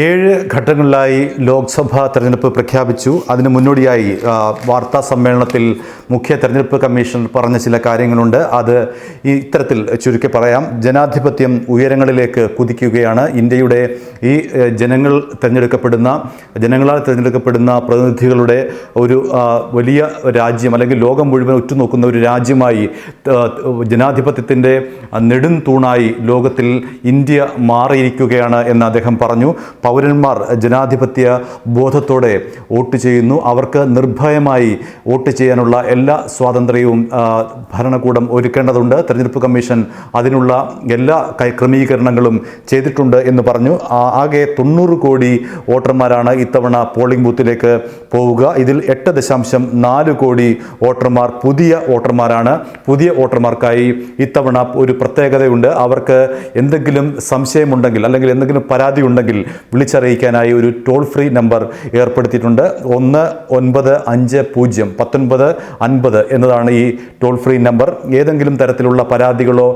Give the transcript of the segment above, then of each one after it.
ഏഴ് ഘട്ടങ്ങളിലായി ലോക്സഭാ തെരഞ്ഞെടുപ്പ് പ്രഖ്യാപിച്ചു. അതിന് മുന്നോടിയായി വാർത്താ സമ്മേളനത്തിൽ മുഖ്യ തെരഞ്ഞെടുപ്പ് കമ്മീഷണർ പറഞ്ഞ ചില കാര്യങ്ങളുണ്ട്. അത് ഇത്തരത്തിൽ ചുരുക്കി പറയാം. ജനാധിപത്യം ഉയരങ്ങളിലേക്ക് കുതിക്കുകയാണ്. ഇന്ത്യയുടെ ഈ ജനങ്ങൾ തിരഞ്ഞെടുക്കപ്പെടുന്ന ജനങ്ങളാൽ തിരഞ്ഞെടുക്കപ്പെടുന്ന പ്രതിനിധികളുടെ ഒരു വലിയ രാജ്യം അല്ലെങ്കിൽ ലോകം മുഴുവൻ ഉറ്റുനോക്കുന്ന ഒരു രാജ്യമായി ജനാധിപത്യത്തിന്റെ നെടും തൂണായി ലോകത്തിൽ ഇന്ത്യ മാറിയിരിക്കുകയാണ് എന്ന് അദ്ദേഹം പറഞ്ഞു. പൗരന്മാർ ജനാധിപത്യ ബോധത്തോടെ വോട്ട് ചെയ്യുന്നു. അവർക്ക് നിർഭയമായി വോട്ട് ചെയ്യാനുള്ള എല്ലാ സ്വാതന്ത്ര്യവും ഭരണകൂടം ഒരുക്കേണ്ടതുണ്ട്. തെരഞ്ഞെടുപ്പ് കമ്മീഷൻ അതിനുള്ള എല്ലാ ക്രമീകരണങ്ങളും ചെയ്തിട്ടുണ്ട് എന്ന് പറഞ്ഞു. ആകെ തൊണ്ണൂറ് കോടി വോട്ടർമാരാണ് ഇത്തവണ പോളിംഗ് ബൂത്തിലേക്ക് പോവുക. ഇതിൽ എട്ട് ദശാംശം നാല് കോടി വോട്ടർമാർ പുതിയ വോട്ടർമാരാണ്. പുതിയ വോട്ടർമാർക്കായി ഇത്തവണ ഒരു പ്രത്യേകതയുണ്ട്. അവർക്ക് എന്തെങ്കിലും സംശയമുണ്ടെങ്കിൽ അല്ലെങ്കിൽ എന്തെങ്കിലും പരാതി ഉണ്ടെങ്കിൽ വിളിച്ചറിയിക്കാനായി ഒരു ടോൾ ഫ്രീ നമ്പർ ഏർപ്പെടുത്തിയിട്ടുണ്ട്. ഒന്ന് ഒൻപത് അഞ്ച് പൂജ്യം പത്തൊൻപത് അൻപത് എന്നതാണ് ഈ ടോൾ ഫ്രീ നമ്പർ ഏതെങ്കിലും തരത്തിലുള്ള പരാതികളോ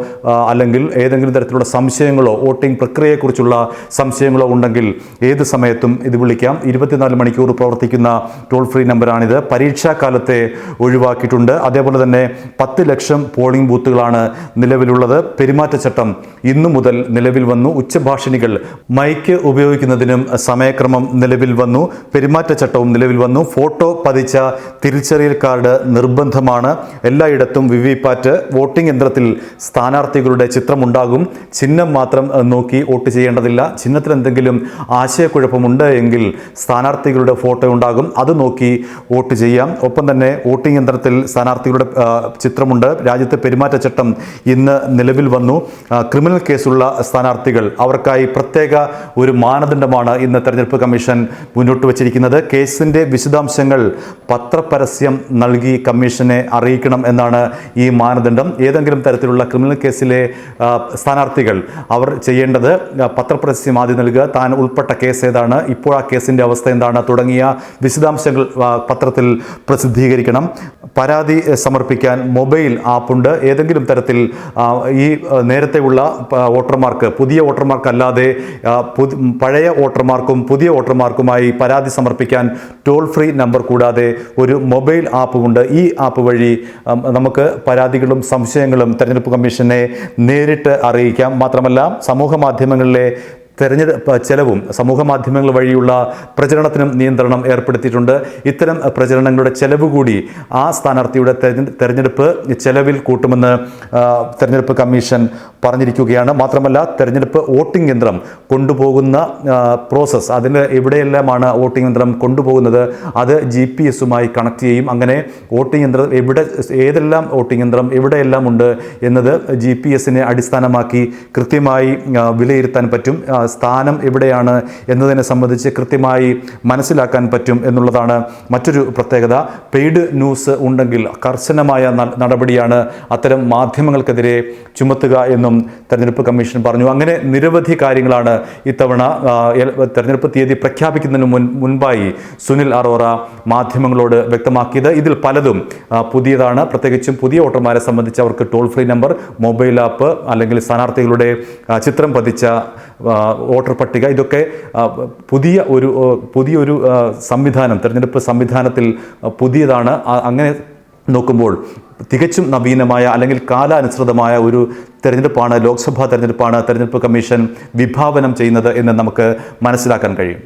അല്ലെങ്കിൽ ഏതെങ്കിലും തരത്തിലുള്ള സംശയങ്ങളോ വോട്ടിംഗ് പ്രക്രിയയെക്കുറിച്ചുള്ള സംശയങ്ങളോ ഉണ്ടെങ്കിൽ ഏത് സമയത്തും ഇത് വിളിക്കാം. ഇരുപത്തിനാല് മണിക്കൂർ പ്രവർത്തിക്കുന്ന ടോൾ ഫ്രീ നമ്പറാണിത് പരീക്ഷാ കാലത്തെ ഒഴിവാക്കിയിട്ടുണ്ട്. അതേപോലെ തന്നെ പത്ത് ലക്ഷം പോളിംഗ് ബൂത്തുകളാണ് നിലവിലുള്ളത്. പെരുമാറ്റച്ചട്ടം ഇന്നു മുതൽ നിലവിൽ വന്നു. ഉച്ചഭാഷിണികൾ മൈക്ക് ഉപയോഗിക്കുന്നതിനും സമയക്രമം നിലവിൽ വന്നു പെരുമാറ്റച്ചട്ടവും നിലവിൽ വന്നു. ഫോട്ടോ പതിച്ച തിരിച്ചറിയൽ കാർഡ് നിർബന്ധമാണ്. എല്ലായിടത്തും വി പാറ്റ് വോട്ടിംഗ് യന്ത്രത്തിൽ സ്ഥാനാർത്ഥികളുടെ ചിത്രമുണ്ടാകും. ചിഹ്നം മാത്രം നോക്കി വോട്ട് ചെയ്യേണ്ടതില്ല. ചിഹ്നത്തിൽ എന്തെങ്കിലും ആശയക്കുഴപ്പമുണ്ട് എങ്കിൽ സ്ഥാനാർത്ഥികളുടെ ഫോട്ടോ ഉണ്ടാകും. അത് നോക്കി വോട്ട് ചെയ്യാം. ഒപ്പം തന്നെ വോട്ടിംഗ് യന്ത്രത്തിൽ സ്ഥാനാർത്ഥികളുടെ ചിത്രമുണ്ട്. രാജ്യത്തെ പെരുമാറ്റച്ചട്ടം ഇന്ന് നിലവിൽ വന്നു. ക്രിമിനൽ കേസുള്ള സ്ഥാനാർത്ഥികൾ അവർക്കായി പ്രത്യേക ഒരു മാനദണ്ഡമാണ് ഇന്ന് തെരഞ്ഞെടുപ്പ് കമ്മീഷൻ മുന്നോട്ട് വച്ചിരിക്കുന്നത്. കേസിന്റെ വിശദാംശങ്ങൾ പത്രപരസ്യം നൽകി കമ്മീഷനെ അറിയിക്കണം എന്നാണ് ഈ മാനദണ്ഡം. ഏതെങ്കിലും തരത്തിലുള്ള ക്രിമിനൽ കേസിലെ സ്ഥാനാർത്ഥികൾ അവർ ചെയ്യേണ്ടത് പത്രപരസ്യം ആദ്യം നൽകുക. താൻ ഉൾപ്പെട്ട കേസ് ഏതാണ്? ഇപ്പോൾ ആ കേസിന്റെ അവസ്ഥ എന്താണ്? തുടങ്ങിയ വിശദാംശങ്ങൾ പത്രത്തിൽ പ്രസിദ്ധീകരിക്കണം. പരാതി സമർപ്പിക്കാൻ മൊബൈൽ ആപ്പുണ്ട്. ഏതെങ്കിലും തരത്തിൽ ഈ നേരത്തെയുള്ള വോട്ടർമാർക്ക് പുതിയ വോട്ടർമാർക്കല്ലാതെ പഴയ പഴയ വോട്ടർമാർക്കും പുതിയ വോട്ടർമാർക്കുമായി പരാതി സമർപ്പിക്കാൻ ടോൾ ഫ്രീ നമ്പർ കൂടാതെ ഒരു മൊബൈൽ ആപ്പുമുണ്ട് ഈ ആപ്പ് വഴി നമുക്ക് പരാതികളും സംശയങ്ങളും തെരഞ്ഞെടുപ്പ് കമ്മീഷനെ നേരിട്ട് അറിയിക്കാം. മാത്രമല്ല സമൂഹ മാധ്യമങ്ങളിലെ തെരഞ്ഞെടുപ്പ് ചെലവും സമൂഹ മാധ്യമങ്ങൾ വഴിയുള്ള പ്രചരണത്തിനും നിയന്ത്രണം ഏർപ്പെടുത്തിയിട്ടുണ്ട്. ഇത്തരം പ്രചരണങ്ങളുടെ ചെലവ് കൂടി ആ സ്ഥാനാർത്ഥിയുടെ തെരഞ്ഞെടുപ്പ് ചെലവിൽ കൂട്ടുമെന്ന് തെരഞ്ഞെടുപ്പ് കമ്മീഷൻ പറഞ്ഞിരിക്കുകയാണ്. മാത്രമല്ല തെരഞ്ഞെടുപ്പ് വോട്ടിംഗ് യന്ത്രം കൊണ്ടുപോകുന്ന പ്രോസസ്സ് അതിന് എവിടെയെല്ലാമാണ് വോട്ടിംഗ് യന്ത്രം കൊണ്ടുപോകുന്നത് അത് ജി പി എസുമായി കണക്ട് ചെയ്യും. അങ്ങനെ വോട്ടിംഗ് യന്ത്രം എവിടെ ഏതെല്ലാം വോട്ടിംഗ് യന്ത്രം എവിടെയെല്ലാം ഉണ്ട് എന്നത് ജി പി എസിനെ അടിസ്ഥാനമാക്കി കൃത്യമായി വിലയിരുത്താൻ പറ്റും. സ്ഥാനം എവിടെയാണ് എന്നതിനെ സംബന്ധിച്ച് കൃത്യമായി മനസ്സിലാക്കാൻ പറ്റും എന്നുള്ളതാണ് മറ്റൊരു പ്രത്യേകത. പെയ്ഡ് ന്യൂസ് ഉണ്ടെങ്കിൽ കർശനമായ നടപടിയാണ് അത്തരം മാധ്യമങ്ങൾക്കെതിരെ ചുമത്തുക എന്നും തെരഞ്ഞെടുപ്പ് കമ്മീഷൻ പറഞ്ഞു. അങ്ങനെ നിരവധി കാര്യങ്ങളാണ് ഇത്തവണ തെരഞ്ഞെടുപ്പ് തീയതി പ്രഖ്യാപിക്കുന്നതിന് മുൻ മുൻപായി സുനിൽ അറോറ മാധ്യമങ്ങളോട് വ്യക്തമാക്കിയത്. ഇതിൽ പലതും പുതിയതാണ്. പ്രത്യേകിച്ചും പുതിയ വോട്ടർമാരെ സംബന്ധിച്ച് അവർക്ക് toll free number mobile app അല്ലെങ്കിൽ സ്ഥാനാർത്ഥികളുടെ ചിത്രം പതിച്ച വോട്ടർ പട്ടിക ഇതൊക്കെ പുതിയ ഒരു പുതിയൊരു സംവിധാനം തെരഞ്ഞെടുപ്പ് സംവിധാനത്തിൽ പുതിയതാണ്. അങ്ങനെ നോക്കുമ്പോൾ തികച്ചും നവീനമായ അല്ലെങ്കിൽ കാലാനുസൃതമായ ഒരു തെരഞ്ഞെടുപ്പാണ് ലോക്സഭാ തെരഞ്ഞെടുപ്പാണ് തെരഞ്ഞെടുപ്പ് കമ്മീഷൻ വിഭാവനം ചെയ്യുന്നത് എന്ന് നമുക്ക് മനസ്സിലാക്കാൻ കഴിയും.